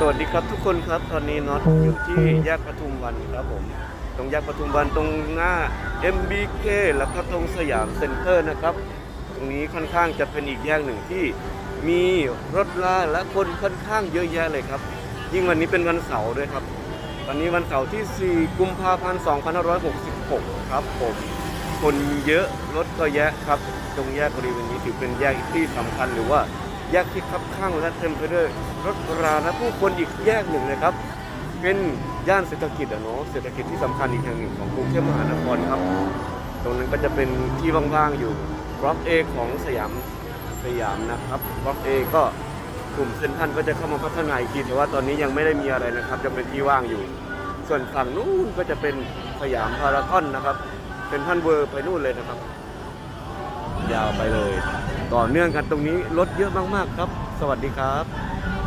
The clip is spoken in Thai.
สวัสดีครับทุกคนครับตอนนี้น็อตอยู่ที่แยกปทุมวันครับผม ตรงแยกปทุมวันตรงหน้า MBK แล้วก็ตรงสยามเซ็นเตอร์นะครับ ตรงนี้ค่อนข้างจะเป็นอีกแยกหนึ่งที่มีรถลาและคนค่อนข้างเยอะแยะเลยครับ ยิ่งวันนี้เป็นวันเสาร์ด้วยครับ วันนี้วันเสาร์ที่ 4 กุมภาพันธ์ 2566 ครับผม คนเยอะรถก็แยะครับ ตรงแยกบริเวณนี้ถือเป็นแยกที่สำคัญหรือว่า แยกที่คับข้างและเต็มไปด้วยรถราและผู้คนอีกแยกหนึ่งเลยครับ เป็นย่านเศรษฐกิจอะเนาะเศรษฐกิจที่สำคัญอีกแห่งหนึ่งของกรุงเทพมหานครครับ ตรงนั้นก็จะเป็นที่ว่างๆอยู่บล็อก A ของสยามสยามนะครับบล็อก A ก็กลุ่มเซ็นทรัลก็จะเข้ามาพัฒนาอีกทีแต่ว่าตอนนี้ยังไม่ได้มีอะไรนะครับจะเป็นที่ว่างอยู่ ส่วนฝั่งนู้นก็จะเป็นสยามพารากอนนะครับ เป็นท่านเวอร์ไปนู่นเลยนะครับ ยาวไปเลย ต่อเนื่องกันตรงนี้รถเยอะมากๆครับ สวัสดีครับ